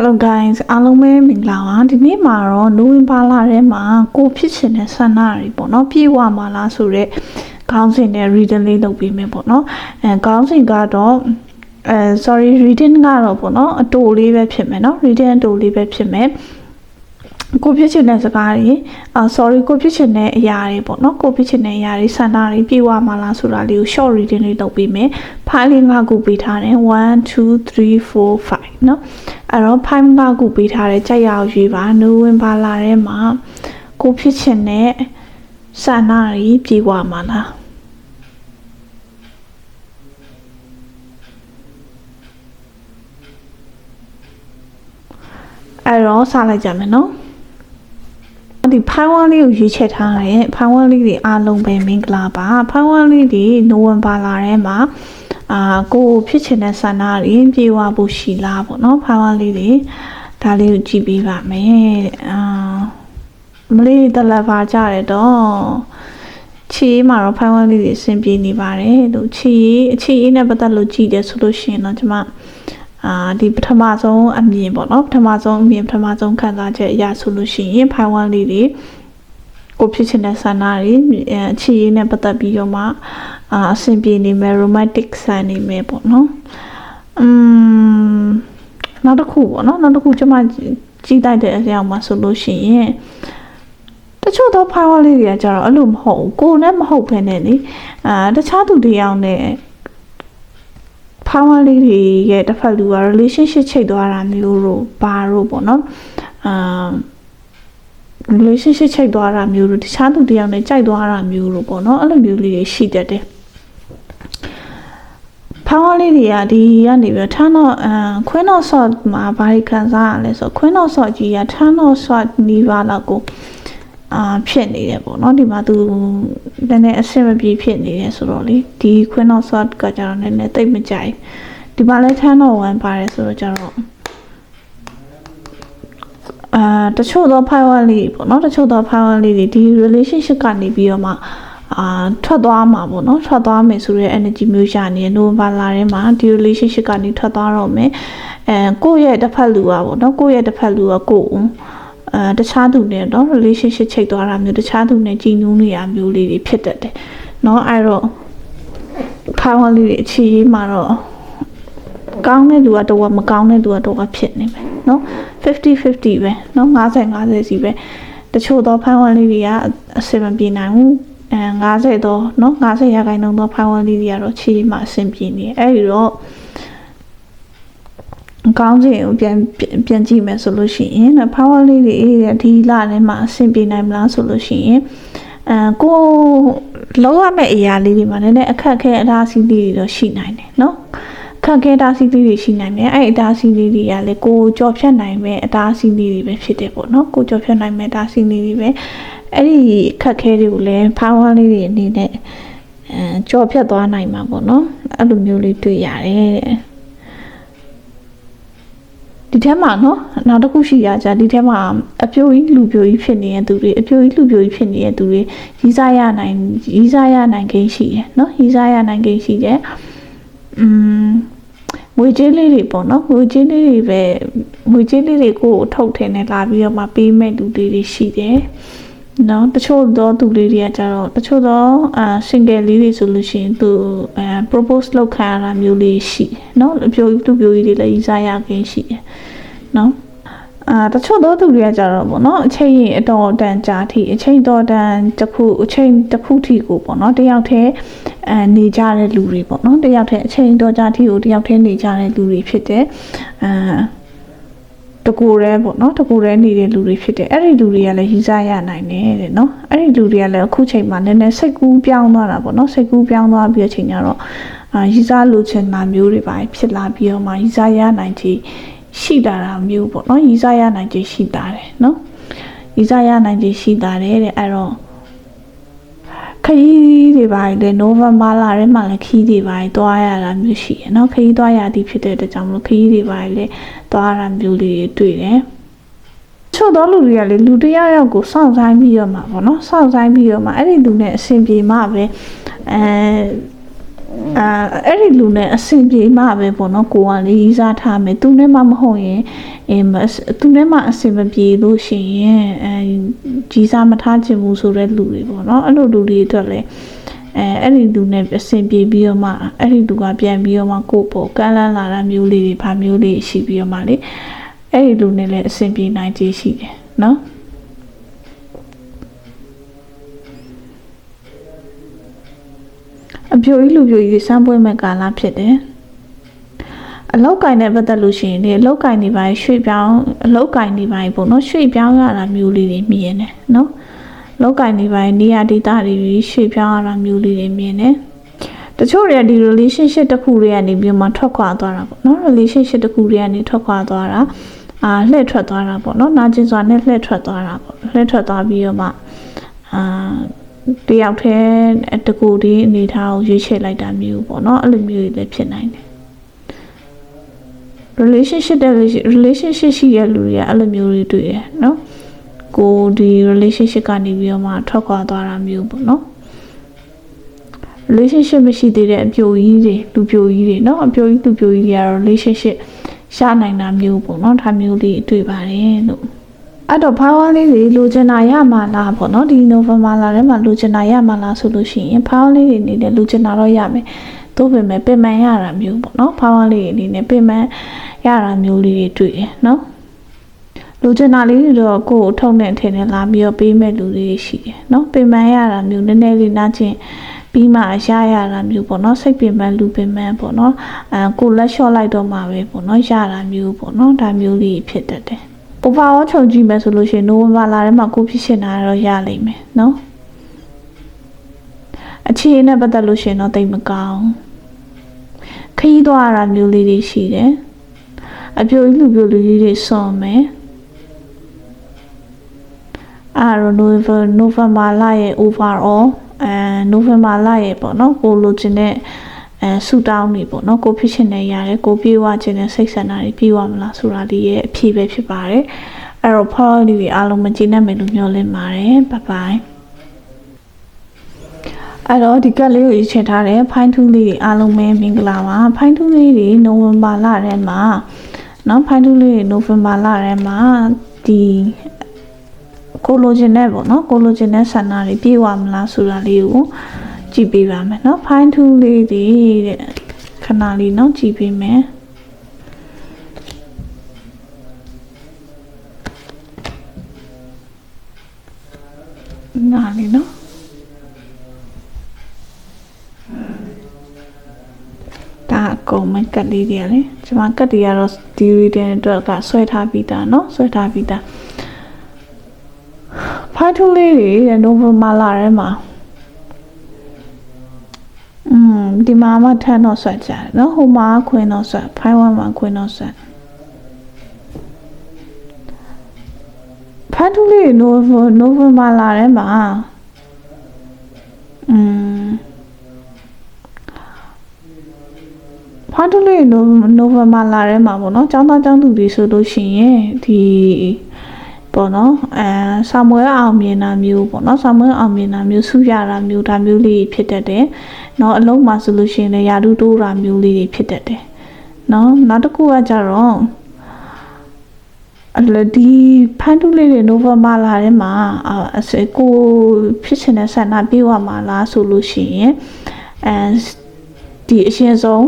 Hello guys အားလုံးပဲမင်္ဂလာပါဒီနေ့မှာတော့နိုဝင်ဘာလထဲမှာကိုဖြစ်ချင်တဲ့ဆန္ဒတွေပေါ့နော်ပြေဝမှာလားဆိုတော့ခေါင်းစဉ်နဲ့ reading လေးလုပ်ပေးမယ်ပေါ့နော်အဲခေါင်းစဉ်ကတော့အဲ sorry reading ကတော့ပေါ့နော်အတူလေးပဲဖြစ်မယ်နော် reading အတူလေးပဲဖြစ်မယ် ကိုဖြစ်ချင်တဲ့စကားတွေအာ sorry ကိုဖြစ်ချင်တဲ့အရာတွေပေါ့နော်ကိုဖြစ်ချင်တဲ့အရာတွေဆန္ဒတွေပြေဝမှာလားဆိုတာလေးကို short reading လေးလုပ်ပေးမယ်ဖိုင်လေးငါခုပေးထားတယ်1 2 3 4 5เนาะအဲ့တော့ဖိုင်ငါခုပေးထားတယ်ကြိုက်ရအောင်ရွေးပါနိုဝင်ဘာလထဲမှာကိုဖြစ်ချင်တဲ့ဆန္ဒတွေပြေဝမှာလားအဲ့တော့စလိုက်ကြမယ်နော် ဒီဖိုင်ဝမ်လေးကိုရွေးချက်ထားတယ်ဖိုင်ဝမ်လေးတွေအားလုံးပဲမင်္ဂလာပါဖိုင်ဝမ်လေးတွေနိုဝင်ဘာလထဲမှာအာကိုဖြစ်ချင်တဲ့ဆန္ဒတွေပြေဝဖို့ရှိလားပေါ့နော်ဖိုင်ဝမ်လေးတွေဒါလေးကိုကြည့်ပေးပါမယ်အာမလေးတလက်ပါကြတယ်တော့ချီမှာတော့ဖိုင်ဝမ်လေးတွေအဆင်ပြေနေပါတယ်လို့ချီအချီနဲ့ပတ်သက်လို့ကြည့်တယ်ဆိုလို့ရှိရင်တော့ကျွန်မ အာဒီပထမဆုံးအမြင်ပေါ့နော်ပထမဆုံးအမြင်ပထမဆုံးခံစားချက်အရာဆိုလို့ရှိရင်ဖိုင်ဝမ်လေးတွေကိုဖြစ်ချင်တဲ့ဆန္ဒတွေအချီရေးနဲ့ပတ်သက်ပြီးတော့မှအာအဆင်ပြေနေမယ် romantic ဆန်နေမယ်ပေါ့နော်อืมနောက်တစ်ခုပေါ့နော်နောက်တစ်ခုကျွန်မကြည့်တိုက်တဲ့အကြောင်းမှာဆိုလို့ရှိရင်တချို့သောဖိုင်ဝမ်လေးတွေကကျတော့အဲ့လိုမဟုတ်ဘူးကိုယ်နဲ့မဟုတ်ဘဲနဲ့လေအာတခြားသူတယောက်နဲ့ ဖာဝါလေးတွေရဲ့တစ်ဖက်လူက relationship ချိတ်သွားတာမျိုးတို့ဘာတို့ပေါ့နော်အာ relationship ချိတ်သွားတာမျိုးတို့တခြားသူတယောက်နဲ့ကြိုက်သွားတာမျိုးတို့ပေါ့နော်အဲ့လိုမျိုးလေးတွေရှိတတ်တယ်ဖာဝါလေးတွေကဒီကနေပြီးထန်းတော့အမ်ခွင်းတော့ short မှာဘာတွေခံစားရလဲဆိုခွင်းတော့ short ကြီးကထန်းတော့ short နီးပါးလောက်ကို အာဖြစ်နေတယ်ပေါ့နော်ဒီမှာသူနည်းနည်းအဆင်မပြေဖြစ်နေတယ်ဆိုတော့လေဒီခွင်းတော့ short ကကြတော့နည်းနည်းတိတ်မကြိုက်ဒီမှာလဲထန်းတော့1ပါတယ်ဆိုတော့ကြတော့အာတချို့သော file လေးပေါ့နော်တချို့သော file လေးတွေဒီ relationship ကနေပြီးတော့မှအာထွက်သွားမှာပေါ့နော်ထွက်သွားမယ်ဆိုတဲ့ energy မျိုးရှာနေနိုဝင်ဘာလထဲမှာဒီ relationship ကနေထွက်သွားတော့မယ်အဲကိုယ့်ရဲ့တစ်ဖက်လူอ่ะပေါ့နော်ကိုယ့်ရဲ့တစ်ဖက်လူကကိုယ် အဲတခြားသူနဲ့တော့ relationship ချိတ်သွားတာမျိုးတခြားသူနဲ့ကြည်နူးနေတာမျိုးလေးတွေဖြစ်တတ်တယ်เนาะအဲ့တော့ file လေးတွေအခြေရေးမှာတော့ကောင်းတဲ့လူကတော့မကောင်းတဲ့လူကတော့ဖြစ်နေမယ်เนาะ50 50ပဲเนาะ50 50စီပဲတချို့သောဖိုင်ဝမ်လေးတွေကအဆင်မပြေနိုင်ဘူးအဲ50တော့เนาะ50ရာခိုင်နှုန်းသောဖိုင်ဝမ်လေးတွေကတော့ခြေမှအဆင်ပြေနေအဲ့ဒီတော့ ကောင်းခြင်းကိုပြန်ပြန်ကြည့်မယ်ဆိုလို့ရှိရင်ဖိုင်ဝမ်လေးတွေဒီလထဲမှာအဆင်ပြေနိုင်မလားဆိုလို့ရှိရင်အဲကိုလောက်ရမယ့်အရာလေးတွေမှာနည်းနည်းအခက်အခဲအလားစီးလေးတွေတော့ရှိနိုင်တယ်เนาะခက်ခဲတားဆီးလေးတွေရှိနိုင်တယ်အဲ့အတားဆီးလေးတွေကလည်းကိုကြော်ဖြတ်နိုင်မဲ့အတားဆီးလေးတွေပဲဖြစ်တယ်ပေါ့နော်ကိုကြော်ဖြတ်နိုင်မဲ့အတားဆီးလေးတွေပဲအဲ့ဒီခက်ခဲတွေကိုလည်းဖောင်းဝန်းလေးတွေအနေနဲ့အဲကြော်ဖြတ်သွားနိုင်မှာပေါ့နော်အဲ့လိုမျိုးလေးတွေ့ရတယ်တဲ့ ဒီထဲမှာနော်နောက်တစ်ခုရှိရကြဒီထဲမှာအပြိုကြီးလူပြိုကြီးဖြစ်နေတဲ့သူတွေအပြိုကြီးလူပြိုကြီးဖြစ်နေတဲ့သူတွေရီးစားရနိုင်ရီးစားရနိုင်ကိန်းရှိတယ်နော်ရီးစားရနိုင်ကိန်းရှိတယ်อืมငွေကြေးလေးတွေပေါ့နော်ငွေကြေးလေးတွေပဲငွေကြေးလေးတွေကိုထုတ်ထင်းနေလာပြီးတော့မှပေးမဲ့လူတွေတွေရှိတယ် နော်တချို့သောသူလေးတွေကကြတော့တချို့သောအာ single လေးတွေဆိုလို့ရှိရင်သူအဲ propose လုပ်ခံရတာမျိုးလေးရှိတယ်နော်အပြိုသူပြိုကြီးတွေလည်းဤစားရခင်ရှိတယ်နော်အာတချို့သောသူတွေကကြတော့ပေါ့နော်အချိန်အတော်တန်ကြာထိအချိန်တော်တန်တစ်ခုအချိန်တစ်ခုထိကိုပေါ့နော်တယောက်တည်းအဲနေကြတဲ့လူတွေပေါ့နော်တယောက်တည်းအချိန်တော်ကြာထိကိုတယောက်တည်းနေကြတဲ့လူတွေဖြစ်တဲ့အာ တကူရဲပေါ့နော်တကူရဲနေတဲ့လူတွေဖြစ်တယ်အဲ့ဒီလူတွေကလည်းရီးစားရနိုင်တယ်တဲ့နော်အဲ့ဒီလူတွေကလည်းအခုချိန်မှာနည်းနည်းစိတ်ကူးပြောင်းသွားတာပေါ့နော်စိတ်ကူးပြောင်းသွားပြီးအချိန်ကျတော့အာရီးစားလိုချင်တာမျိုးတွေပါဖြစ်လာပြီးတော့မှရီးစားရနိုင်ချေရှိတာတာမျိုးပေါ့နော်ရီးစားရနိုင်ချေရှိတာတယ်နော်ရီးစားရနိုင်ချေရှိတာတယ်တဲ့အဲ့တော့ ခရီးတွေပါလေနိုဝင်ဘာလထဲမှာလည်းခရီးတွေပါတွားရတာမျိုးရှိရယ်နော်ခရီးတွားရသည်ဖြစ်တဲ့အတွက်ကြောင့်မလို့ခရီးတွေပါလေတွားရတာမျိုးလေးတွေ့တယ်ချို့တော့လူတွေကလေလူတယောက်ယောက်ကိုစောင့်ဆိုင်ပြီးတော့မှာပေါ့နော်စောင့်ဆိုင်ပြီးတော့မှာအဲ့ဒီလူနဲ့အဆင်ပြေမှပဲအဲ အာအဲ့ဒီလူနဲ့အဆင်ပြေမှပဲပေါ့နော်ကိုကလေရီးစားထားမယ်သူနဲ့မှမဟုတ်ရင်အင်းမသူနဲ့မှအဆင်မပြေလို့ရှိရင်အဲကြီးစားမထားချင်ဘူးဆိုတဲ့လူတွေပေါ့နော်အဲ့လိုလူတွေအတွက်လည်းအဲအဲ့ဒီလူနဲ့အဆင်ပြေပြီးတော့မှအဲ့ဒီလူကပြန်ပြီးတော့မှကိုယ့်ပေါ်ကမ်းလှမ်းလာတာမျိုးလေးတွေဗာမျိုးလေးရှိပြီးတော့မှလေအဲ့ဒီလူနဲ့လည်းအဆင်ပြေနိုင်ခြင်းရှိတယ်နော် အပြိုကြီးလူပြိုကြီးစမ်းပွဲမဲ့ကာလဖြစ်တယ်။အလောက်ကင်နဲ့ပတ်သက်လို့ရှိရင်ဒီအလောက်ကင်နေပါရွှေ့ပြောင်းအလောက်ကင်နေပါပေါ့နော်ရွှေ့ပြောင်းရတာမျိုးလေးတွေမြင်တယ်နော်။လောက်ကင်နေပါနေရာဒေသတွေရွှေ့ပြောင်းရတာမျိုးလေးတွေမြင်တယ်။တချို့တွေကဒီ relationship တစ်ခုတွေကနေပြီးမှထွက်ခွာသွားတာပေါ့နော် relationship တစ်ခုတွေကနေထွက်ခွာသွားတာအာလှည့်ထွက်သွားတာပေါ့နော်နာကျင်စွာနဲ့လှည့်ထွက်သွားတာပေါ့လှည့်ထွက်သွားပြီးတော့မှအာ တယောက်တည်းတကူတည်းအနေထားကိုရွေးချယ်လိုက်တာမျိုးပေါ့နော်အဲ့လိုမျိုးတွေလည်းဖြစ်နိုင်တယ် relationship တဲ့ relationship ရှိရလူတွေကအဲ့လိုမျိုးတွေတွေ့တယ်နော်ကိုဒီ relationship ကနေပြီးတော့မှထွက်ခွာသွားတာမျိုးပေါ့နော် relationship မရှိသေးတဲ့အပြိုကြီးတွေလူပြိုကြီးတွေနော်အပြိုကြီးလူပြိုကြီးတွေကတော့ relationship ရှာနိုင်တာမျိုးပေါ့နော်ဒါမျိုးလေးတွေ့ပါတယ်လို့ အဲ့တော့ဘာဝလေးတွေလိုချင်တာရမှာလားပေါ့နော်ဒီ November လာထဲမှာလိုချင်တာရမှာလားဆိုလို့ရှိရင်ဘာဝလေးတွေအနေနဲ့လိုချင်တာတော့ရမယ်သို့ပေမဲ့ပင်ပန်းရတာမျိုးပေါ့နော်ဘာဝလေးတွေအနေနဲ့ပင်ပန်းရတာမျိုးလေးတွေတွေ့တယ်နော်လိုချင်တာလေးတွေတော့ကိုယ်အထုံနဲ့ထင်နေလာပြီးတော့ပေးမဲ့လူတွေရှိတယ်နော်ပင်ပန်းရတာမျိုးနည်းနည်းလေးနားချင်းပြီးမှရရတာမျိုးပေါ့နော်စိတ်ပင်ပန်းလူပင်ပန်းပေါ့နော်အဲကိုလက်လျှော့လိုက်တော့မှပဲပေါ့နော်ရတာမျိုးပေါ့နော်ဒါမျိုးလေးဖြစ်တတ်တယ် overall ခြုံကြည့်မယ်ဆိုလို့ရှိရင်နိုဝင်ဘာလထဲမှာကိုဖြစ်ရှင်တာတော့ရလိမ့်မယ်နော်အခြေအနေနဲ့ပတ်သက်လို့ရှိရင်တော့တိတ်မကောင်းခရီးသွားရတာမျိုးလေးတွေရှိတယ်အပြိုကြီးလူပြိုလူကြီးတွေစွန်မယ်အာရိုနိုဗာနိုဗမ်ဘာလရဲ့ overall အဲနိုဗမ်ဘာလရဲ့ပေါ့နော်ကိုလိုချင်တဲ့ အဲဆူတောင်းနေပေါ့နော်ကိုဖြစ်ရှင်နေရတယ်ကိုပြေးဝခြင်းနဲ့စိတ်ဆန္ဒတွေပြေးဝမလားဆိုတာဒီရဲ့အဖြေပဲဖြစ်ပါတယ်အဲ့တော့ဖော်လေးတွေအားလုံးမကျေနပ်မယ်လို့မျှော်လင့်ပါတယ်ဘိုင်ဘိုင်အဲ့တော့ဒီကက်လေးကိုရေးချထားတဲ့ဖိုင်းထူးလေးတွေအားလုံးပဲမင်္ဂလာပါဖိုင်းထူးလေးတွေနိုဝင်ဘာလထဲမှာเนาะဖိုင်းထူးလေးတွေနိုဝင်ဘာလထဲမှာဒီကိုလိုချင်တဲ့ပေါ့နော်ကိုလိုချင်တဲ့ဆန္ဒတွေပြေးဝမလားဆိုတာလေးကို ကြည့်ပေးပါမယ်နော် fine tune လေးတွေတဲ့ခဏလေးနော်ကြည့်ပေးမယ်နားလေးနော်ဒါအကုန်မကတ်လေးတွေလေကျွန်မကတ်တွေကတော့ဒီရီတင်အတွက်ကဆွဲထားပြီးသားနော်ဆွဲထားပြီးသားဖိုင်ထူလေးတွေနိုဗမာလာထဲမှာ อืมဒီမှာမှထန်းတော့ဆွတ်ကြတယ်เนาะဟိုမှာခွင်းတော့ဆွတ်ဖိုင်ဝမ်မှာခွင်းတော့ဆွတ်ဖိုင်ထူလေးနိုဗနိုဗမာလာထဲမှာอืมဖိုင်ထူလေးနိုနိုဗမာလာထဲမှာပေါ့เนาะចောင်းသားចောင်းသူတွေဆိုလို့ရှိရင်ဒီပေါ့နော်အဲဆာမွေအောင်မြင်တာမျိုးပေါ့နော်ဆာမွေအောင်မြင်တာမျိုးဆုရတာမျိုးဒါမျိုးလေးဖြစ်တတ်တယ် နော်အလုံးမှာဆိုလို့ရှိရင်လည်းယာတုတိုးတာမျိုးလေးတွေဖြစ်တတ်တယ်နော်နောက်တစ်ခုကကြတော့အဲ့လေဒီဖန်တူလေးတွေနိုဗမာလာထဲမှာအစကိုဖြစ်ရှင်တဲ့ဆန္ဒပြေဝမှာလားဆိုလို့ရှိရင်အဲဒီအရှင်ဆုံး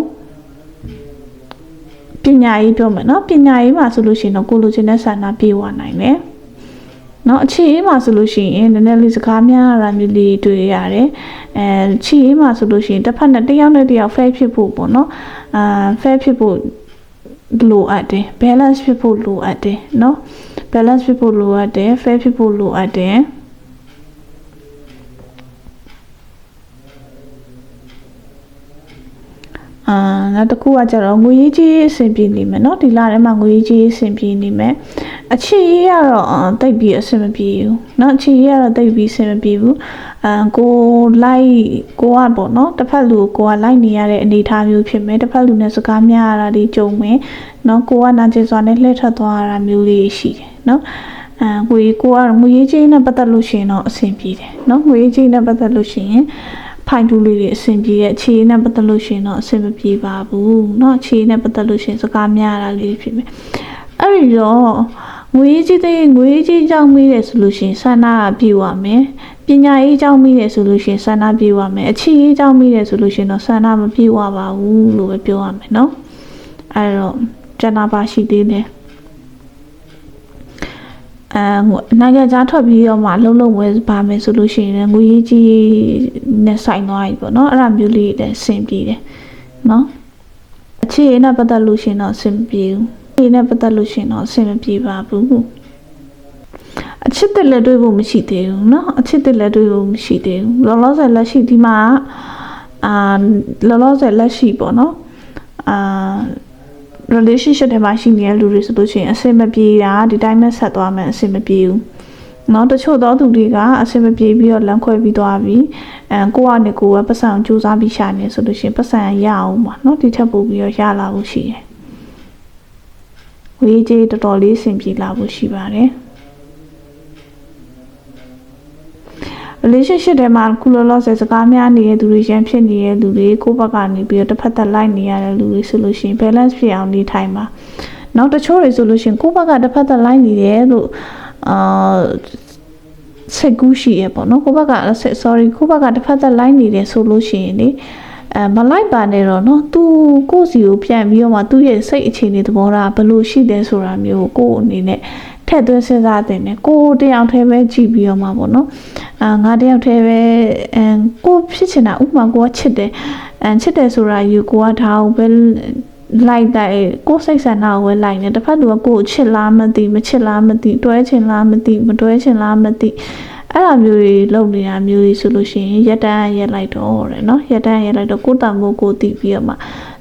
ပညာရေးပြောမယ်နော်ပညာရေးမှာဆိုလို့ရှိရင်တော့ကိုလိုချင်တဲ့ဆန္ဒပြေဝနိုင်တယ် เนาะအခြေအေးမှာဆိုလို့ရှိရင်နည်းနည်းလေးစကားများရတာမျိုးလေးတွေ့ရတယ်အဲခြေအေးမှာဆိုလို့ရှိရင်တစ်ဖက်နဲ့တစ်ယောက်နဲ့တစ်ယောက် fair ဖြစ်ဖို့ပေါ့เนาะအာ fair ဖြစ်ဖို့လိုအပ်တယ် balance ဖြစ်ဖို့လိုအပ်တယ်เนาะ balance ဖြစ်ဖို့လိုအပ်တယ် fair ဖြစ်ဖို့လိုအပ်တယ်အာနောက်တစ်ခုကကျတော့ငွေရေးကြီးအဆင်ပြေနေမယ်เนาะဒီလထဲမှာငွေရေးကြီးအဆင်ပြေနေမယ် အချစ်ရေးကတော့တိတ်ပြီးအဆင်မပြေဘူးเนาะအချစ်ရေးကတော့တိတ်ပြီးအဆင်မပြေဘူးအာကိုလိုက်ကိုကပေါ့เนาะတစ်ဖက်လူကိုကလိုက်နေရတဲ့အနေအထားမျိုးဖြစ်မယ်တစ်ဖက်လူနဲ့စကားများရတာဒီကြုံမယ်เนาะကိုကနာကျင်စွာနဲ့လှည့်ထွက်သွားရတာမျိုးလေးရှိတယ်เนาะအဲငွေကိုကငွေရေးချင်းနဲ့ပတ်သက်လို့ရှိရင်တော့အဆင်ပြေတယ်เนาะငွေရေးချင်းနဲ့ပတ်သက်လို့ရှိရင်ဖ ဖိုင်တူလေးတွေအဆင်ပြေရဲ့အခြေအနေနဲ့ပတ်သက်လို့ရှရင်တော့အဆင်မပြေပါဘူးเนาะအခြေအနေနဲ့ပတ်သက်လို့ရှရင်စကားများတာလေးဖြစ်မယ်အဲ့ဒီတော့ ငွေကြီးတဲ့ငွေကြီးကြောင့်မိတယ်ဆိုလို့ရှိရင်ဆန္ဒပြေဝမယ်ပညာရေးကြောင့်မိတယ်ဆိုလို့ရှိရင်ဆန္ဒပြေဝမယ်အချစ်ရေးကြောင့်မိတယ်ဆိုလို့ရှိရင်တော့ဆန္ဒမပြေဝပါဘူးလို့ပဲပြောရမယ်နော်အဲ့တော့ကျန်တာပါရှိသေးတယ်အဲနိုင်ငံခြားထွက်ပြီးတော့မှလုံလုံဝဲပါမယ်ဆိုလို့ရှိရင်ငွေကြီးနဲ့ဆိုင်သွားပြီပေါ့နော်အဲ့ဒါမျိုးလေးလည်းအဆင်ပြေတယ်နော်အခြေအနေနဲ့ပတ်သက်လို့ရှိရင်တော့အဆင်ပြေဘူး အခြေအနေနဲ့ပတ်သက်လို့ရှိရင်တော့အဆင်မပြေပါဘူးအချစ်တက်လက်တွေ့ဖို့မရှိသေးဘူးเนาะအချစ်တက်လက်တွေ့ဖို့မရှိသေးဘူးလောလောဆယ်လက်ရှိဒီမှာအာလောလောဆယ်လက်ရှိပေါ့နော်အာ relationship ထဲမှာရှိနေတဲ့လူတွေဆိုလို့ရှိရင်အဆင်မပြေတာဒီတိုင်းပဲဆက်သွားမယ်အဆင်မပြေဘူးเนาะတချို့သောသူတွေကအဆင်မပြေပြီးတော့လမ်းခွဲပြီးသွားပြီးအဲကိုယ့်အနေကိုယ်ကပတ်စံစူးစမ်းပြီးရှာနေဆိုလို့ရှိရင်ပတ်စံရအောင်ပါเนาะဒီထက်ပိုပြီးတော့ရလာဖို့ရှိတယ် ဝေးကြီးတော်တော်လေးအဆင်ပြေလာဖို့ရှိပါတယ် relationship ထဲမှာခုလောလောဆယ်စကားများနေတဲ့သူတွေရန်ဖြစ်နေတဲ့လူတွေကိုယ့်ဘက်ကနေပြီးတော့တစ်ဖက်သက်လိုက်နေရတဲ့လူတွေဆိုလို့ရှိရင် balance ဖြစ်အောင်နေထိုင်ပါနောက်တချို့တွေဆိုလို့ရှိရင်ကိုယ့်ဘက်ကတစ်ဖက်သက်လိုက်နေတယ်လို့အာစိတ်ကူးရှိရပေါ့နော်ကိုယ့်ဘက်က sorry ကိုယ့်ဘက်ကတစ်ဖက်သက်လိုက်နေတယ်ဆိုလို့ရှိရင်လေ အဲမလိုက်ပါနဲ့တော့နော်သူကိုယ့်စီကိုပြန်ပြီးတော့မှသူ့ရဲ့စိတ်အခြေအနေသဘောထားဘယ်လိုရှိလဲဆိုတာမျိုးကိုယ့်အနေနဲ့ထည့်သွင်းစဉ်းစားတင်တယ်ကိုတယောက်တည်းပဲကြည့်ပြီးတော့မှာပေါ့နော်အာငါတယောက်တည်းပဲအမ်ကိုဖြစ်ချင်တာဥပမာကိုကချစ်တယ်အမ်ချစ်တယ်ဆိုတာယူကိုကဒါအောင်ပဲလိုက်တဲ့ကိုစိတ်ဆန္ဒကိုပဲလိုက်နေတစ်ဖက်သူကကိုချစ်လားမသိမချစ်လားမသိတွဲချင်လားမသိမတွဲချင်လားမသိ အဲ့လိုမျိုးတွေလုပ်နေတာမျိုးတွေဆိုလို့ရှိရင်ရက်တန်းရက်လိုက်တော့တယ်နော်ရက်တန်းရက်လိုက်တော့ကိုယ်တန်ဖို့ကိုယ်တည်ပြီးတော့မှ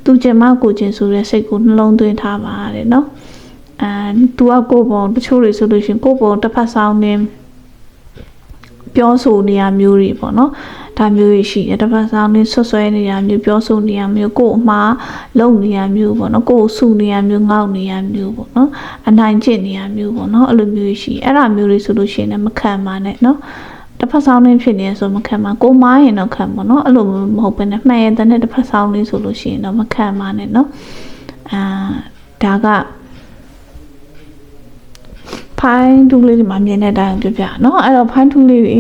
သူကျင်မကိုကျင်ဆိုတဲ့စိတ်ကိုနှလုံးသွင်းထားပါတယ်နော်အဲသူကကိုယ်ပုံတချို့တွေဆိုလို့ရှိရင်ကိုယ်ပုံတစ်ဖက်ဆောင်နေပြောဆိုနေရမျိုးတွေပေါ့နော် ဒါမျိုးတွေရှိတယ်တပတ်ဆောင်နေဆွဆွဲနေတာမျိုးပြောဆိုနေတာမျိုးကို့အမှားလုံနေတာမျိုးပေါ့နော်ကို့ဆူနေတာမျိုးငေါက်နေတာမျိုးပေါ့နော်အနိုင်ကျင့်နေတာမျိုးပေါ့နော်အဲ့လိုမျိုးရှိအဲ့ဒါမျိုးတွေဆိုလို့ရှိရင်လည်းမခံပါနဲ့နော်တစ်ဖက်ဆောင်လေးဖြစ်နေဆိုမခံပါကိုမားရင်တော့ခံပါနော်အဲ့လိုမဟုတ်ဘဲနဲ့မှန်ရင်တဲ့တစ်ဖက်ဆောင်လေးဆိုလို့ရှိရင်တော့မခံပါနဲ့နော်အာဒါကဖိုင်းတူးလေးတွေမှာမြင်တဲ့အတိုင်းပြပြနော်အဲ့တော့ဖိုင်းတူးလေးတွေ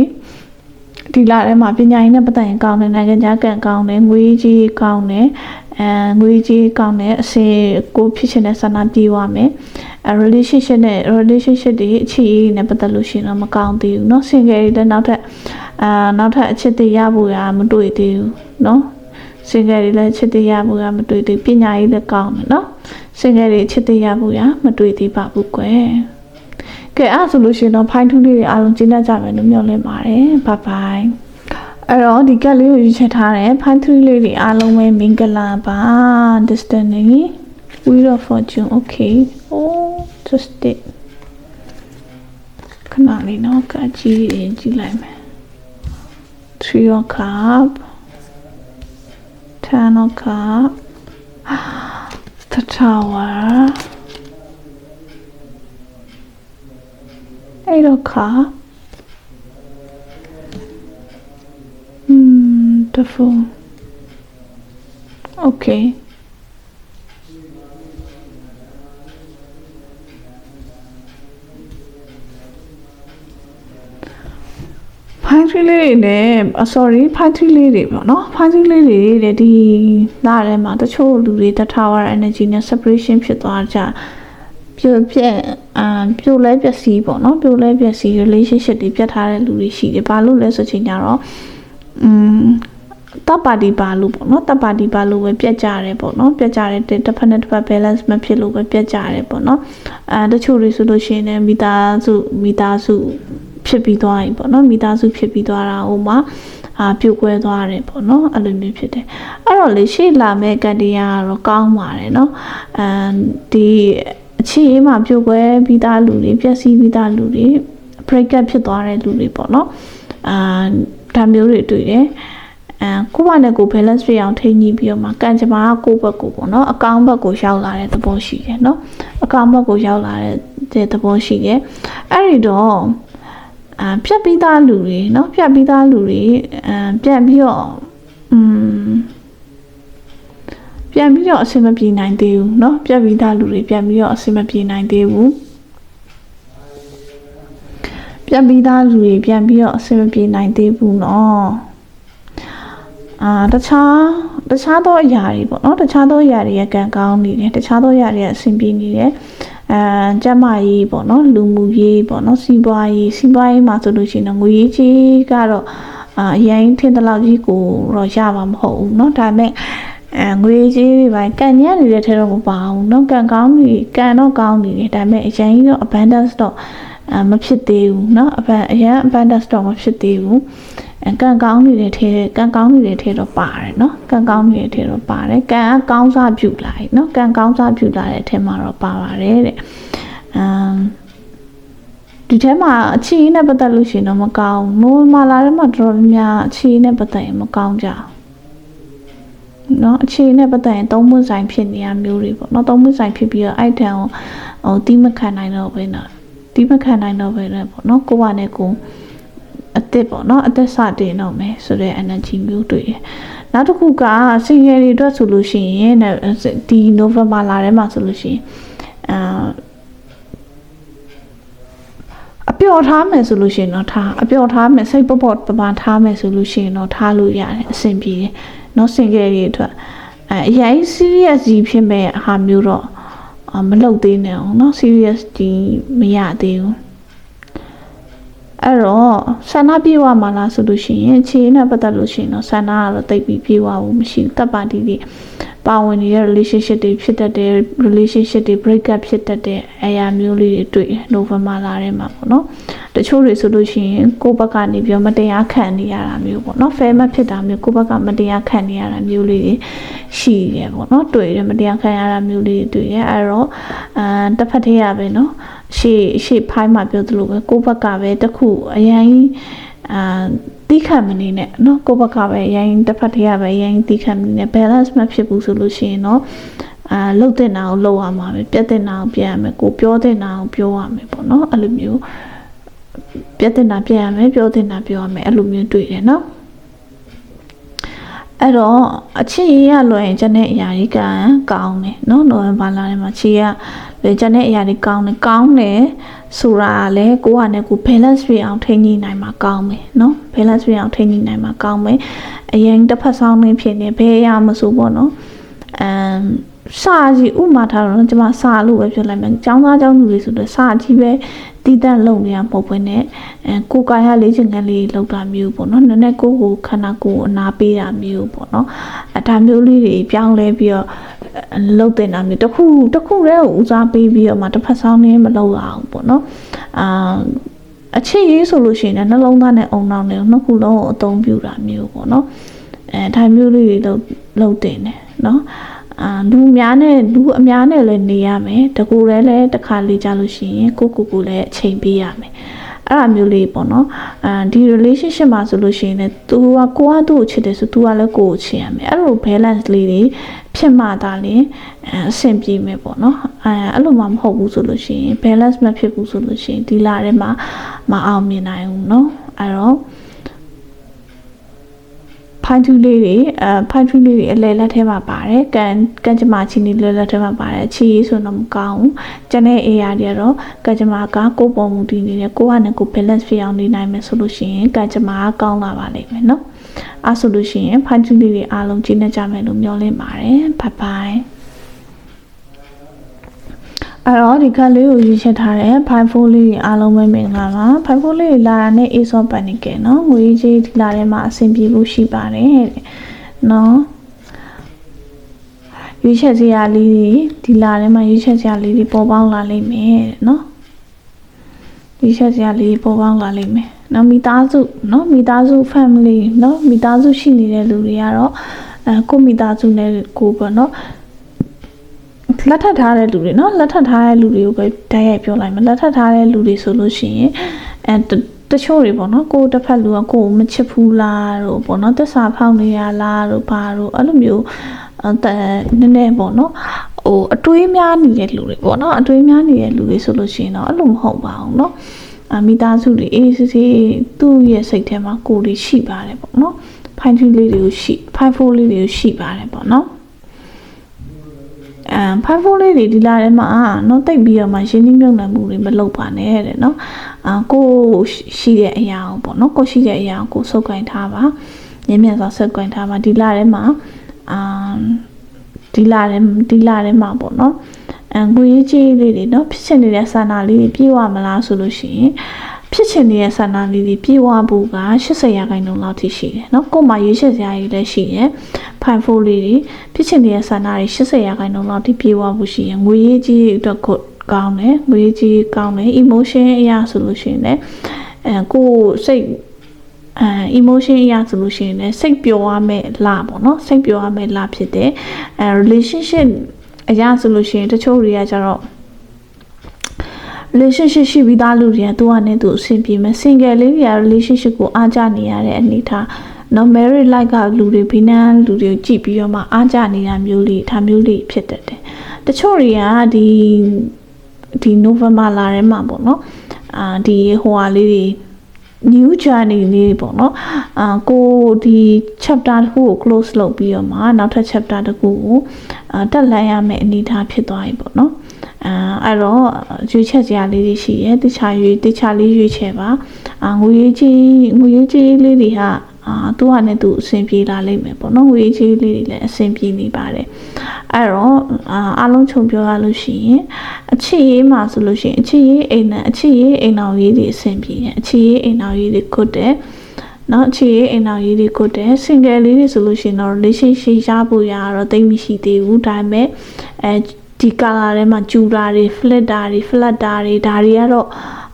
ဒီလာထဲမှာပညာရေးနဲ့ပတ်သက်ရင်ကောင်းတယ်နိုင်ငံခြားကန်ကောင်းတယ်ငွေကြီးကောင်းတယ်အဲငွေကြီးကောင်းတယ်အစင်ကိုဖြစ်ချင်တဲ့ဆန္ဒပြေးသွားမယ်အဲ relationship နဲ့ relationship တွေအခြေအေးနဲ့ပတ်သက်လို့ရှိရင်တော့မကောင်းသေးဘူးเนาะ single တွေလည်းနောက်ထပ်အာနောက်ထပ်အချစ်တွေရဖို့ရမတွေ့သေးဘူးเนาะ single တွေလည်းအချစ်တွေရဖို့ရမတွေ့သေးပညာရေးလည်းကောင်းတယ်เนาะ single တွေအချစ်တွေရဖို့ရမတွေ့သေးပါဘူးကွယ် ကဲအဲ့ဆိုလို့ရှိရင်တော့ဖိုင်ထူးလေးတွေအားလုံးကျင်းတတ်ကြမယ်လို့မျှော်လင့်ပါတယ်ဘိုင်ဘိုင်အဲ့တော့ဒီကက်လေးကိုယူချက်ထားတယ်ဖိုင်ထူးလေးတွေအားလုံးပဲမင်္ဂလာပါ destiny wheel of fortune okay oh just it ခဏလေးနော်ကကြည့်ရင်ကြည့်လိုက်မယ် three of cup ten of cup the tower eight of cup hmm the fool okay ဖိုင်ထရီလေးတွေနဲ့ sorry ဖိုင်ထရီလေးတွေပေါ့နော်ဖိုင်ထရီလေးတွေတဲ့ဒီလာထဲမှာတချို့လူတွေတထားရ energy နဲ့ separation ဖြစ်သွားကြ ပြိုပြက်အာပြိုလဲပျက်စီးပေါ့နော်ပြိုလဲပျက်စီး relationship တွေပြတ်ထားတဲ့လူတွေရှိတယ်ဘာလို့လဲဆိုချင်ကြတော့อืมတပ်ပါတီပါလို့ပေါ့နော်တပ်ပါတီပါလို့ပဲပြက်ကြတယ်ပေါ့နော်ပြက်ကြတယ်တစ်ဖက်နဲ့တစ်ဖက် balance မဖြစ်လို့ပဲပြက်ကြတယ်ပေါ့နော်အဲတချို့တွေဆိုလို့ရှိရင်လည်းမိသားစုမိသားစုဖြစ်ပြီးသွားပြီပေါ့နော်မိသားစုဖြစ်ပြီးသွားတာဟိုမှာအာပြုတ်ကွဲသွားတယ်ပေါ့နော်အဲ့လိုမျိုးဖြစ်တယ်အဲ့တော့လေရှေ့လာမဲ့ကတိယာကတော့ကောင်းပါတယ်နော်အမ်ဒီ အချစ်ရေးမှာပြုတ်ွယ်ပြီးသားလူတွေပျက်စီးပြီးသားလူတွေ breakup ဖြစ်သွားတဲ့လူတွေပေါ့နော်အာဒါမျိုးတွေတွေ့တယ်အဲကိုယ့်ဘာနဲ့ကို balance ပြအောင်ထိန်းကြီးပြီးတော့မှကံကြမ္မာကကိုယ့်ဘက်ကိုပေါ့နော်အကောင့်ဘက်ကိုရောက်လာတဲ့သဘောရှိတယ်နော်အကောင့်ဘက်ကိုရောက်လာတဲ့သဘောရှိတယ်အဲ့ဒီတော့အာပြတ်ပြီးသားလူတွေနော်ပြတ်ပြီးသားလူတွေအာပြန်ပြီးတော့อืม ပြန်ပြီးတော့အဆင်မပြေနိုင်သေးဘူးเนาะပြက်ပြီးသားလူတွေပြန်ပြီးတော့အဆင်မပြေနိုင်သေးဘူးပြန်ပြီးသားလူတွေပြန်ပြီးတော့အဆင်မပြေနိုင်သေးဘူးเนาะအာတခြားတခြားသောအရာတွေပေါ့เนาะတခြားသောအရာတွေကကံကောင်းနေတယ်တခြားသောအရာတွေကအဆင်ပြေနေတယ်အဲကျမရေးပေါ့เนาะလူမှုရေးပေါ့เนาะစီးပွားရေးစီးပွားရေးမှာဆိုလို့ရှိရင်တော့ငွေရေးချေးကတော့အာအရင်ထင်တဲ့လောက်ကြီးကိုတော့ရမှာမဟုတ်ဘူးเนาะဒါပေမဲ့ အဲငွေကြီးတွေပိုင်းကန်ညံ့နေတဲ့ထဲတော့မပါဘူးเนาะကန်ကောင်းနေကန်တော့ကောင်းနေတယ်ဒါပေမဲ့အရင်ကြီးတော့ abundance တော့အမဖြစ်သေးဘူးเนาะအပန်အရင် abundance တော့မဖြစ်သေးဘူးအဲကန်ကောင်းနေတဲ့ထဲကန်ကောင်းနေတဲ့ထဲတော့ပါတယ်เนาะကန်ကောင်းနေတဲ့ထဲတော့ပါတယ်ကန်ကကောင်းစားပြုလာတယ်เนาะကန်ကောင်းစားပြုလာတဲ့ထဲမှာတော့ပါပါတယ်တဲ့အမ်ဒီထဲမှာအခြေအနေနဲ့ပတ်သက်လို့ရှိရင်တော့မကောင်းဘူးနိုမလာထဲမှာတော်တော်များများအခြေအနေနဲ့ပတ်သက်ရင်မကောင်းကြဘူး နော်အခြေနဲ့ပတ်သက်ရင်သုံးပွင့်ဆိုင်ဖြစ်နေရမျိုးတွေပေါ့နော်သုံးပွင့်ဆိုင်ဖြစ်ပြီးတော့အိုက်တန်ကိုဟိုတီးမခံနိုင်တော့ဘဲနော်တီးမခံနိုင်တော့ဘဲနဲ့ပေါ့နော်ကိုကနဲ့ကိုအသက်ပေါ့နော်အသက်စတင်တော့မယ်ဆိုတဲ့ energy မျိုးတွေ့တယ်နောက်တစ်ခုကစင်ရယ်တွေအတွက်ဆိုလို့ရှိရင်ဒီ November လထဲမှာဆိုလို့ရှိရင်အာအပျော်ထားမယ်ဆိုလို့ရှိရင်တော့ထားအပျော်ထားမယ်စိတ်ပေါ့ပေါ့ပမာထားမယ်ဆိုလို့ရှိရင်တော့ထားလို့ရတယ်အဆင်ပြေတယ် နော် single တွေအတွက်အဲအရင် serious ကြီးဖြစ်မဲ့ဟာမျိုးတော့မလုပ်သေးနဲ့အောင်နော် serious ကြီးမရသေးဘူး အဲ့တော့ဆန္ဒပြေဝမှာလားဆိုလို့ရှိရင်ခြေနဲ့ပတ်သက်လို့ရှိရင်တော့ဆန္ဒကတော့တိတ်ပြီးပြေဝဘူးမရှိဘူးတပ်ပါတီတွေပါဝင်နေတဲ့ relationship တွေဖြစ်တတ်တဲ့ relationship တွေ break up ဖြစ်တတ်တဲ့အရာမျိုးလေးတွေတွေ့တယ် November လာထဲမှာပေါ့နော်တချို့တွေဆိုလို့ရှိရင်ကိုယ့်ဘက်ကနေပြီးတော့မတရားခံနေရတာမျိုးပေါ့နော် fair မဖြစ်တာမျိုးကိုယ့်ဘက်ကမတရားခံနေရတာမျိုးလေးတွေရှိတယ်ပေါ့နော်တွေ့တယ်မတရားခံရတာမျိုးလေးတွေတွေ့ရအဲ့တော့အာတစ်ဖက်တည်းရပဲနော် ရှေ့ရှေ့ဖိုင်းမှာပြောသလိုပဲကိုယ့်ဘက်ကပဲတခုအရင်အာတီးခံမနေနဲ့เนาะကိုယ့်ဘက်ကပဲအရင်တစ်ဖက်တည်းရပဲအရင်တီးခံမနေနဲ့ balance မဖြစ်ဘူးဆိုလို့ရှိရင်เนาะအာလှုပ်တဲ့နာကိုလှုပ်ရမှာပဲပြတ်တဲ့နာကိုပြတ်ရမယ်ကိုပြောတဲ့နာကိုပြောရမယ်ပေါ့เนาะအဲ့လိုမျိုးပြတ်တဲ့နာပြတ်ရမယ်ပြောတဲ့နာပြောရမယ်အဲ့လိုမျိုးတွေ့တယ်เนาะအဲ့တော့အချစ်ရရလွယ်ရင်ကျန်တဲ့အရာကြီးကကောင်းတယ်เนาะနိုဝင်ဘာလထဲမှာချစ်ရ လေကျန်တဲ့အရာတွေကောင်းတယ်ကောင်းတယ်ဆိုတာလည်းကိုကနဲ့ကို balance ပြအောင်ထိန်းကြီးနိုင်မှာကောင်းမယ်နော် balance ပြအောင်ထိန်းကြီးနိုင်မှာကောင်းမယ်အရင်တစ်ဖက်ဆောင်နေဖြစ်နေဘယ်အရာမဆိုပေါ့နော်အမ်စာကြီးဥမာထားတော့ကျွန်မစာလို့ပဲပြောလိုက်မယ်။ចောင်းသားចောင်းသူတွေဆိုတော့စာကြီးပဲတည်တတ်လုံနေရမဟုတ်ဘဲနဲ့အဲကိုကာယလေးချင်ကလေးလောက်တာမျိုးပေါ့နော်။နည်းနည်းကိုကိုခန္ဓာကိုယ်အနာပေးတာမျိုးပေါ့နော်။အဲဒါမျိုးလေးတွေပြောင်းလဲပြီးတော့ လှုပ်တင်တာမျိုးတစ်ခုတစ်ခုတည်းကိုဦးစားပေးပြီးတော့မှတစ်ဖက်ဆောင်နေမလုပ်ရအောင်ပေါ့နော်။အာအချစ်ရေးဆိုလို့ရှိရင်လည်းနှလုံးသားနဲ့အုံနောက်နဲ့နှစ်ခုလုံးကိုအသုံးပြုတာမျိုးပေါ့နော်။အဲဒါမျိုးလေးတွေလှုပ်လှုပ်တင်တယ်နော်။အာလူများနဲ့လူအများနဲ့လည်းနေရမယ်တကူလည်းလည်းတစ်ခါလေးကြလို့ရှိရင်ကိုကိုကိုလည်းအချိန်ပေးရမယ် အဲ့လိုမျိုးလေးပေါ့နော်အာဒီ relationship မှာဆိုလို့ရှိရင်လည်း तू ကကိုကသူ့ကိုချစ်တယ်ဆို तू ကလည်းကိုကိုချစ်ရမယ်အဲ့လို balance လေးတွေဖြစ်မှသာလင်အဆင်ပြေမယ်ပေါ့နော်အဲအဲ့လိုမှမဟုတ်ဘူးဆိုလို့ရှိရင် balance မဖြစ်ဘူးဆိုလို့ရှိရင်ဒီလာထဲမှာမအောင်မြင်နိုင်ဘူးเนาะအဲ့တော့ ဖိုင်ထူးလေးတွေအဲဖိုင်ထူးလေးတွေအလဲလက်ထဲမှာပါတယ်ကန်ကန်ကြမာချီနီလဲလက်ထဲမှာပါတယ်ချီရေးဆိုတော့မကောင်းဘူးကျန်တဲ့ area တွေကတော့ကန်ကြမာကကိုယ်ပေါ်မူတည်နေတယ်ကိုကနဲ့ကို balance ဖြစ်အောင်နေနိုင်မယ်ဆိုလို့ရှိရင်ကန်ကြမာကကောင်းလာပါလိမ့်မယ်နော်အဲဆိုလို့ရှိရင်ဖိုင်ထူးလေးတွေအားလုံးကျင်းနေကြမယ်လို့မျှော်လင့်ပါတယ်ဘိုင်ဘိုင် အဲ့တော့ဒီကလေးကိုရွေးချယ်ထားတဲ့ file folder တွေအားလုံးပဲမင်္ဂလာပါ file folder တွေလာတာနဲ့ ASOS ပန်နေကဲနော်ငွေကြေးဒီလာထဲမှာအဆင်ပြေဖို့ရှိပါတယ်တဲ့နော်ရွေးချယ်စရာလေးတွေဒီလာထဲမှာရွေးချယ်စရာလေးတွေပေါ်ပေါက်လာလိမ့်မယ်တဲ့နော်ရွေးချယ်စရာလေးပေါ်ပေါက်လာလိမ့်မယ်နော်မိသားစုနော်မိသားစု family နော်မိသားစုရှိနေတဲ့လူတွေကတော့အဲကိုမိသားစုနဲ့ကိုပေါ့နော် လက်ထပ်ထားတဲ့လူတွေเนาะလက်ထပ်ထားတဲ့လူတွေကိုပဲတိုက်ရိုက်ပြောလိုက်မယ်လက်ထပ်ထားတဲ့လူတွေဆိုလို့ရှိရင်အဲတချို့တွေပေါ့နော်ကိုတစ်ဖက်လူကကိုမချစ်ဘူးလားတို့ပေါ့နော်သက်စာဖောက်နေရလားတို့ဘာတို့အဲ့လိုမျိုးအဲနည်းနည်းပေါ့နော်ဟိုအတွေးများနေတဲ့လူတွေပေါ့နော်အတွေးများနေတဲ့လူတွေဆိုလို့ရှိရင်တော့အဲ့လိုမဟုတ်ပါဘူးเนาะအမိသားစုတွေအေးစစ်စစ်သူ့ရဲ့စိတ်ထဲမှာကိုယ်တွေရှိပါတယ်ပေါ့နော်ဘ 5 3လေးတွေကိုရှိ5 4လေးတွေကိုရှိပါတယ်ပေါ့နော် အဲ5 4လေးတွေဒီလာထဲမှာနော်တိတ်ပြီးတော့မှရင်းနှီးမြုပ်နှံမှုတွေမလုပ်ပါနဲ့တဲ့နော်အာကိုရှိတဲ့အရာကိုပေါ့နော်ကိုရှိတဲ့အရာကိုကိုစုပ်ကိုင်ထားပါမြင်မြန်စွာစုပ်ကိုင်ထားပါဒီလာထဲမှာအာဒီလာထဲဒီလာထဲမှာပေါ့နော်အဲငွေကြီးလေးတွေနော်ဖြစ်ချင်နေတဲ့ဆန္ဒလေးတွေပြေဝမလားဆိုလို့ရှိရင် ဖြစ်ချင်နေတဲ့ဆန္ဒလေးတွေပြေဝဖို့က80ရာခိုင်နှုန်းလောက်ထိရှိတယ်เนาะကို့မှာရွေးချယ်စရာတွေလည်းရှိတယ်ဖိုင်ဖိုးလေးတွေဖြစ်ချင်နေတဲ့ဆန္ဒတွေ80ရာခိုင်နှုန်းလောက်ထိပြေဝဖို့ရှိရင်ငွေရေးကြီးအတွက်ကိုကောင်းတယ်ငွေရေးကြီးကောင်းတယ် emotion အရာဆိုလို့ရှိရင်လည်းအဲကိုယ်စိတ်အဲ emotion အရာဆိုလို့ရှိရင်လည်းစိတ်ပျော်ရမယ့်လာပေါ့နော်စိတ်ပျော်ရမယ့်လာဖြစ်တယ်အဲ relationship အရာဆိုလို့ရှိရင်တချို့တွေကကျတော့ relationship ရှိပြီးသားလူတွေကသူကနဲ့သူအဆင်ပြေမယ် single လေးတွေက relationship ကိုအားကြနေရတဲ့အနေထားနော် married life ကလူတွေဘိနန်းလူတွေကိုကြည့်ပြီးတော့မှအားကြနေတာမျိုးလေးဒါမျိုးလေးဖြစ်တတ်တယ်တချို့တွေကဒီဒီ November လာထဲမှာပေါ့နော်အာဒီဟိုဟာလေးတွေ new journey လေးပေါ့နော်အာကိုဒီ chapter တစ်ခုကို close လုပ်ပြီးတော့မှနောက်ထပ် chapter တစ်ခုကိုအာတက်လှမ်းရမယ့်အနေအထားဖြစ်သွားပြီပေါ့နော် အာအဲ့တော့ရွေးချက်စရာလေးတွေရှိရဲတခြားရွေးတခြားလေးရွေးချက်ပါအာငွေကြီးငွေကြီးလေးတွေဟာအာသူကနဲ့သူအဆင်ပြေလာလိမ့်မယ်ပေါ့နော်ငွေကြီးလေးတွေလည်းအဆင်ပြေနေပါတယ်အဲ့တော့အာအားလုံးခြုံပြောရလို့ရှိရင်အချစ်ရေးမှာဆိုလို့ရှိရင်အချစ်ရေးအိမ်နဲ့အချစ်ရေးအိမ်တော်ရေးတွေအဆင်ပြေတယ်အချစ်ရေးအိမ်တော်ရေးတွေကုတ်တယ်နော်အခြေရေးအိမ်တော်ရေးတွေကိုတဲ့ single လေးတွေဆိုလို့ရှိရင်တော့ relationship ရဖို့ရတော့တိတ်မရှိသေးဘူးဒါပေမဲ့အဲ ဒီ color ထဲမှာကျူတာတွေ flitter တွေ flutter တွေဒါတွေကတော့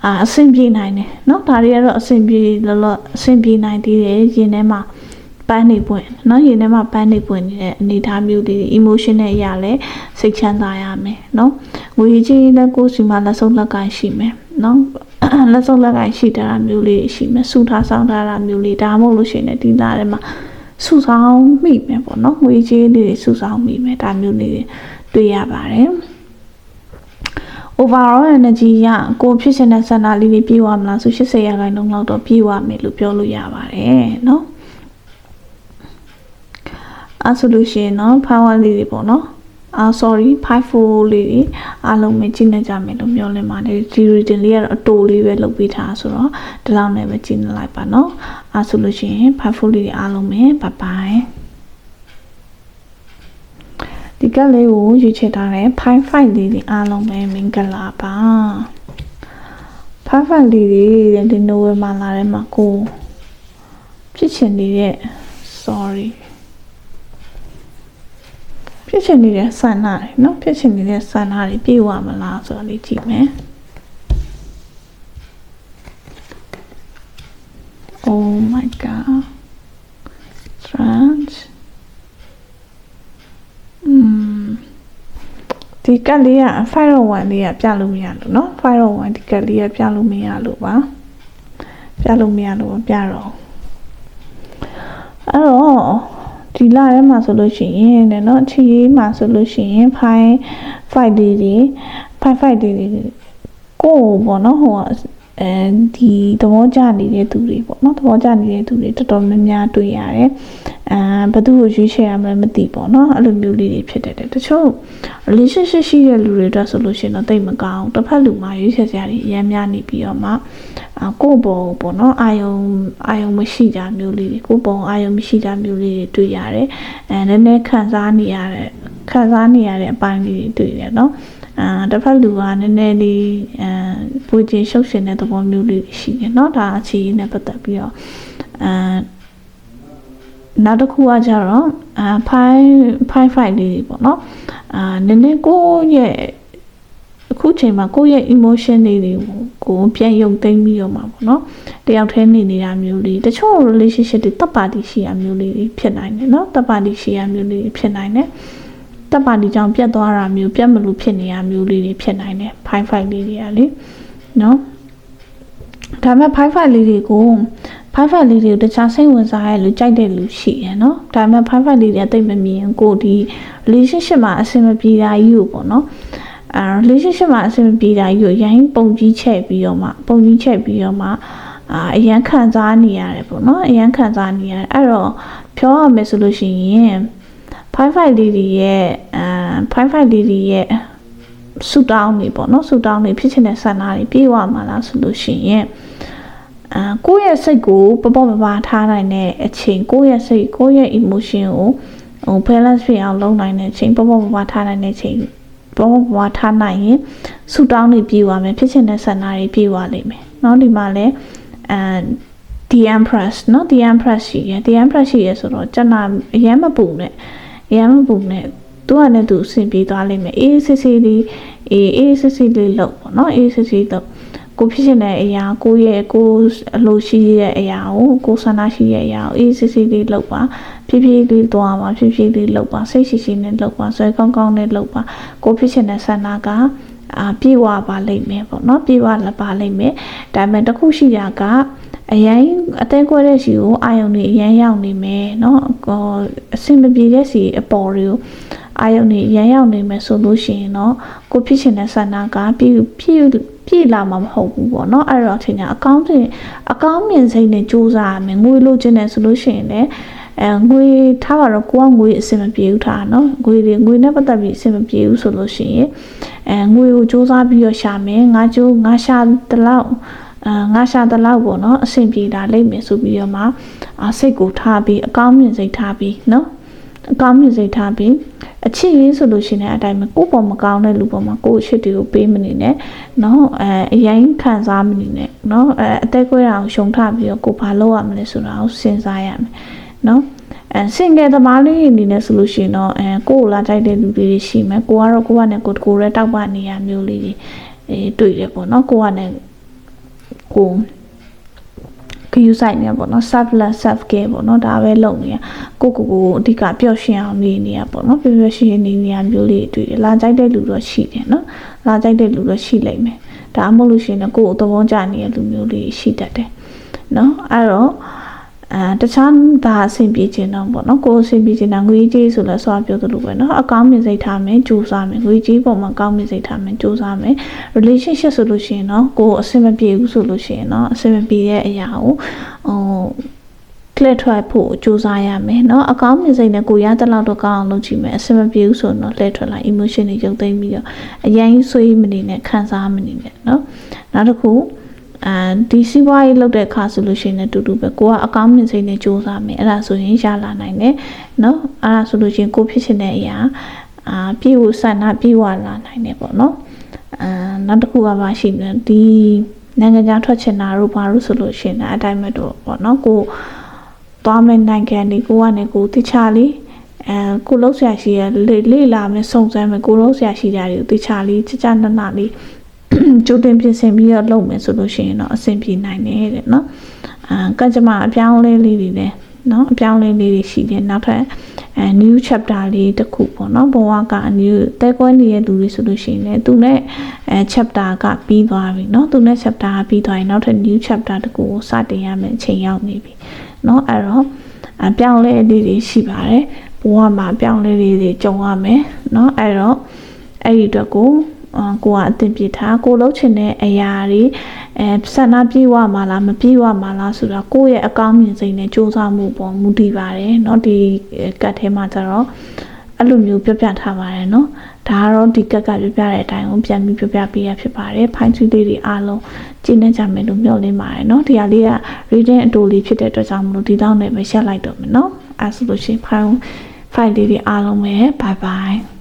အာအဆင်ပြေနိုင်တယ်เนาะဒါတွေကတော့အဆင်ပြေလောလောအဆင်ပြေနိုင်သေးတယ်ရင်ထဲမှာပန်းနေပွင့်เนาะရင်ထဲမှာပန်းနေပွင့်နေတဲ့အနေအထားမျိုးတွေ emotion နဲ့အရာလဲစိတ်ချမ်းသာရမယ်เนาะငွေကြီးလက်ကိုစီမှာလက်ဆုံးလက်ကင်ရှိမယ်เนาะလက်ဆုံးလက်ကင်ရှိတာမျိုးလေးရှိမယ်စူထားဆောင်ထားတာမျိုးလေးဒါမှမဟုတ်လို့ရှိရင်ဒီလာထဲမှာစူဆောင်မိမယ်ပေါ့နော်ငွေကြီးလေးတွေစူဆောင်မိမယ်ဒါမျိုးလေးတွေ တွေ့ရပါတယ် overall energy ရကိုဖြစ်ချင်တဲ့ဆန္ဒလေးတွေပြေဝမလားဆို80ရာခိုင်နှုန်းလောက်တော့ပြေဝမယ်လို့ပြောလို့ရပါတယ်เนาะအဲဆိုလို့ရှိရင်เนาะ power လေးတွေပေါ့เนาะအာ sorry 54လေးတွေအားလုံးပဲကြည့်နေကြမယ်လို့ပြောလင်းပါတယ်ဒီ reading လေးကတော့အတိုလေးပဲလုပ်ပေးထားဆိုတော့ဒီလောက်နဲ့ပဲကြည့်နေလိုက်ပါเนาะအဲဆိုလို့ရှိရင်54လေးတွေအားလုံးပဲ bye bye ဒီ ကက်လေးကိုရွေးချယ်ထားတဲ့ Pi 5လေးတွေအားလုံးပဲမင်္ဂလာပါ Pi 5လေးတွေဒီနိုဝယ်မှာလာတဲ့မှာကိုဖြစ်ချင်နေတဲ့ sorry ဖြစ်ချင်နေတဲ့ဆန္ဒတွေเนาะဖြစ်ချင်နေတဲ့ဆန္ဒတွေပြေဝမလားဆိုတာလေးကြည့်မယ် Oh my god trans ဒီကတ်လေးက501လေးကပြလို့မရလို့เนาะ501ဒီကတ်လေးကပြလို့မရလို့ပါပြလို့မရလို့ပြတော့အဲ့တော့ဒီလာထဲမှာဆိုလို့ရှိရင်เนาะချီရေးမှာဆိုလို့ရှိရင်5 5လေးတွေ5 5လေးတွေကိုပေါ့เนาะဟို အဲဒီသဘောကျနေတဲ့သူတွေပေါ့နော်သဘောကျနေတဲ့သူတွေတော်တော်များများတွေ့ရတယ်အာဘသူ့ကိုရွေးချယ်ရမလဲမသိပေါ့နော်အဲ့လိုမျိုးလေးတွေဖြစ်တတ်တယ်တချို့ relationship ရှိတဲ့လူတွေအတွက်ဆိုလို့ရှိရင်တော့တိတ်မကောင်းတစ်ဖက်လူမှရွေးချယ်စရာတွေအများများနေပြီးတော့မှအာကိုယ့်ဘောပေါ့နော်အာယုံအာယုံမရှိတာမျိုးလေးတွေကိုယ့်ဘောအာယုံမရှိတာမျိုးလေးတွေတွေ့ရတယ်အဲနည်းနည်းခံစားနေရတဲ့ခံစားနေရတဲ့အပိုင်းလေးတွေတွေ့ရတယ်နော် အာတစ်ဖက်လူကနည်းနည်းလေးအဲပူချင်းရှုပ်ရှင်တဲ့သဘောမျိုးလေးရှိတယ်เนาะဒါအခြေအနေနဲ့ပတ်သက်ပြီးတော့အာနောက်တစ်ခုကကြတော့အာ5 5 5လေးပေါ့เนาะအာနည်းနည်းကိုယ့်ရဲ့အခုချိန်မှာကိုယ့်ရဲ့ emotion တွေတွေကိုပြန်ယုံသိမ်းပြီးတော့မှာပေါ့နော်တယောက်တည်းနေနေတာမျိုးလေးတချို့ relationship တွေတပ်ပါတီရှိရမျိုးလေးဖြစ်နိုင်တယ်နော်တပ်ပါတီရှိရမျိုးလေးဖြစ်နိုင်တယ် တပ်ပါတီကြောင့်ပြတ်သွားတာမျိုးပြတ်မလို့ဖြစ်နေရမျိုးလေးတွေဖြစ်နိုင်တယ်5 5လေးတွေကလေနော်ဒါပေမဲ့5 5လေးတွေကို5 5လေးတွေကိုတခြားစိတ်ဝင်စားရလို့ကြိုက်တဲ့လူရှိရယ်နော်ဒါပေမဲ့5 5လေးတွေအသိမမြင်ကိုဒီ relationship မှာအဆင်မပြေတာကြီးကိုပေါ့နော်အဲ relationship မှာအဆင်မပြေတာကြီးကိုရိုင်းပုံကြီးချက်ပြီးတော့မှပုံကြီးချက်ပြီးတော့မှအာအရန်ခံစားနေရတယ်ပေါ့နော်အရန်ခံစားနေရတယ်အဲ့တော့ပြောရမယ်ဆိုလို့ရှိရင် 5.5 DD ရဲ့အမ်5.5 DD ရဲ့ဆူတောင်းနေပေါ့နော်ဆူတောင်းနေဖြစ်ချင်တဲ့ဆန္ဒတွေပြေဝမှာလားဆိုလို့ရှိရင်အာကိုယ့်ရဲ့စိတ်ကိုပပပပထားနိုင်တဲ့အချိန်ကိုယ့်ရဲ့စိတ်ကိုယ့်ရဲ့ emotion ကိုဟို balance ဖြစ်အောင်လုပ်နိုင်တဲ့အချိန်ပပပပထားနိုင်တဲ့အချိန်ပပပပထားနိုင်ရင်ဆူတောင်းနေပြေဝမယ်ဖြစ်ချင်တဲ့ဆန္ဒတွေပြေဝလိမ့်မယ်နော်ဒီမှာလဲအာ the empress နော် the empress ရှိရယ် the empress ရှိရယ်ဆိုတော့ကျွန်တော်အရင်မပူနဲ့ အရန်မပူနဲ့သူကလည်းသူအဆင်ပြေသွားလိမ့်မယ်အေးစစ်စစ်လေးအေးအေးစစ်စစ်လေးလုပ်ပေါ့နော်အေးစစ်စစ်လုပ်ကိုဖြစ်ချင်တဲ့အရာကိုရဲ့ကိုအလိုရှိတဲ့အရာကိုကိုဆန္ဒရှိတဲ့အရာကိုအေးစစ်စစ်လေးလုပ်ပါဖြည်းဖြည်းလေးသွားပါဖြည်းဖြည်းလေးလုပ်ပါစိတ်ရှိရှိနဲ့လုပ်ပါဆွဲကောင်းကောင်းနဲ့လုပ်ပါကိုဖြစ်ချင်တဲ့ဆန္ဒက အာပြေဝပါလိမ့်မယ်ပေါ့နော်ပြေဝလပါလိမ့်မယ်ဒါပေမဲ့တခုရှိတာကအရင်အတင်းကွက်တဲ့စီကိုအာယုံတွေအရင်ရောက်နေမယ်နော်ဟိုအဆင်မပြေတဲ့စီအပေါ်တွေကိုအာယုံတွေအရင်ရောက်နေမယ်ဆိုလို့ရှိရင်တော့ကိုဖြစ်ချင်တဲ့ဆန္ဒကပြည့်ပြည့်ပြည့်လာမှာမဟုတ်ဘူးပေါ့နော်အဲ့တော့ထင်ကြအကောင်းတင်အကောင်းမြင်စိတ်နဲ့စူးစမ်းရမယ်ငွေလိုချင်တယ်ဆိုလို့ရှိရင်လည်းအဲငွေထားပါတော့ကိုကငွေအဆင်မပြေဘူးထားနော်ငွေတွေငွေနဲ့ပတ်သက်ပြီးအဆင်မပြေဘူးဆိုလို့ရှိရင် အဲငွေကိုစူးစမ်းပြီးတော့ရှာမယ်ငါကျိုးငါရှာတလောက်အာငါရှာတလောက်ပေါ့နော်အဆင်ပြေတာလိမ့်မယ်ဆိုပြီးတော့မှအာစိတ်ကိုထားပြီးအကောင်းမြင်စိတ်ထားပြီးနော်အကောင်းမြင်စိတ်ထားပြီးအချစ်ရေးဆိုလို့ရှိရင်အတိုင်းပဲကိုယ့်ပေါ်မကောင်းတဲ့လူပေါ်မှာကိုယ့်အချစ်တွေကိုပေးမနေနဲ့နော်အဲအရင်ခံစားမနေနဲ့နော်အဲအသက်ကွဲအောင်ရှုံထပြီးတော့ကိုဘာလုပ်ရမလဲဆိုတာကိုစဉ်းစားရမယ်နော် အဲစင်ငယ်သမားလေးအနေနဲ့ဆိုလို့ရှိရင်တော့အဲကိုယ်လာကြိုက်တဲ့လူတွေရှိမယ်ကိုကတော့ကိုကနဲ့ကိုတကိုယ်ရဲတောက်ပနေရမျိုးလေးတွေအဲတွေ့တယ်ပေါ့နော်ကိုကနဲ့ကိုခယူဆိုင်နေပေါ့နော် self love self care ပေါ့နော်ဒါပဲလုပ်နေရကိုကိုကိုအဓိကပျော့ရွှင်အောင်နေနေရပေါ့နော်ပျော့ပျော့ရွှင်ရွှင်နေနေရမျိုးလေးတွေ့တယ်လာကြိုက်တဲ့လူတော့ရှိတယ်နော်လာကြိုက်တဲ့လူတော့ရှိလိမ့်မယ်ဒါမှမဟုတ်လို့ရှိရင်ကိုယ်သဘောကျနေတဲ့လူမျိုးလေးရှိတတ်တယ်နော်အဲ့တော့ အဲတခြားဒါအဆင်ပြေခြင်းတော့ပေါ့နော်ကိုယ်အဆင်ပြေခြင်းတာငွေကြီးဆိုလဲဆိုပြောသလိုပဲเนาะအကောင်းမြင်စိတ်ထားမယ်ကြိုးစားမယ်ငွေကြီးပုံမှာကောင်းမြင်စိတ်ထားမယ်ကြိုးစားမယ် relationship ဆိုလို့ရှိရင်เนาะကိုယ်အဆင်မပြေဘူးဆိုလို့ရှိရင်เนาะအဆင်မပြေတဲ့အရာကိုဟို clear ထွက်ဖို့စူးစမ်းရမယ်เนาะအကောင်းမြင်စိတ်နဲ့ကိုရတဲ့လောက်တော့ကောင်းအောင်လုပ်ကြည့်မယ်အဆင်မပြေဘူးဆိုတော့ clear ထွက်လာ emotion တွေရုပ်သိမ်းပြီးတော့အရင်ဆွေးမနေနဲ့ခံစားမနေနဲ့เนาะနောက်တစ်ခု အဲဒီစီးပွားရေးလုပ်တဲ့အခါဆိုလို့ရှိရင်လည်းတူတူပဲကိုကအကောင်းမြင်စိတ်နဲ့စူးစမ်းမယ်အဲ့ဒါဆိုရင်ရလာနိုင်တယ်နော်အဲ့ဒါဆိုလို့ရှိရင်ကိုဖြစ်ချင်တဲ့အရာအာပြည့်ဝဆန္ဒပြည့်ဝလာနိုင်တယ်ပေါ့နော်အဲနောက်တစ်ခုကပါရှိတယ်ဒီနိုင်ငံခြားထွက်ချင်တာတို့ဘာလို့ဆိုလို့ရှိရင်အတိုင်းမတော့ပေါ့နော်ကိုသွားမယ့်နိုင်ငံတွေကိုကနေကိုတခြားလေးအဲကိုလုံးဆရာရှိရလေလေလာမယ်စုံစမ်းမယ်ကိုလုံးဆရာရှိတာတွေကိုတခြားလေးချာချာနနလေး ကြိုတင်ပြင်ဆင်ပြီးတော့လုပ်မယ်ဆိုလို့ရှိရင်တော့အဆင်ပြေနိုင်တယ်တဲ့နော်အာကကြမအပြောင်းလဲလေးတွေလည်းနော်အပြောင်းလဲလေးတွေရှိတယ်နောက်ထပ်အဲ new chapter လေးတစ်ခုပေါ့နော်ဘဝက new တဲကွဲနေတဲ့လူတွေဆိုလို့ရှိရင်လည်းသူနဲ့အဲ chapter ကပြီးသွားပြီနော်သူနဲ့ chapter ကပြီးသွားရင်နောက်ထပ် new chapter တစ်ခုကိုစတင်ရမယ်အချိန်ရောက်နေပြီနော်အဲ့တော့အပြောင်းလဲလေးတွေရှိပါတယ်ဘဝမှာအပြောင်းလဲလေးတွေကြုံရမယ်နော်အဲ့တော့အဲ့ဒီအတွက်ကို ကိုကအသင်ပြထားကိုလှုပ်ချင်တဲ့အရာတွေအဲဆန္ဒပြေဝမှာလားမပြေဝမှာလားဆိုတော့ကိုယ့်ရဲ့အကောင်းမြင်စိတ်နဲ့စူးစမ်းမှုပေါ်မူတည်ပါတယ်เนาะဒီကတ်ထဲမှာကျတော့အဲ့လိုမျိုးပြပြထားပါတယ်เนาะဒါကတော့ဒီကက်ကပြပြတဲ့အတိုင်းကိုပြန်ပြီးပြပြပေးရဖြစ်ပါတယ်ဖိုင်းချီလေးတွေအားလုံးကျင်းနေကြမယ်လို့မျှော်လင့်ပါတယ်เนาะဒီဟာလေးက reading အတူလေးဖြစ်တဲ့အတွက်ကြောင့်မလို့ဒီတော့နဲ့ပဲရှက်လိုက်တော့မယ်เนาะအဲဆိုလို့ရှိရင်ဖိုင်းဖိုင်လေးတွေအားလုံးပဲ bye bye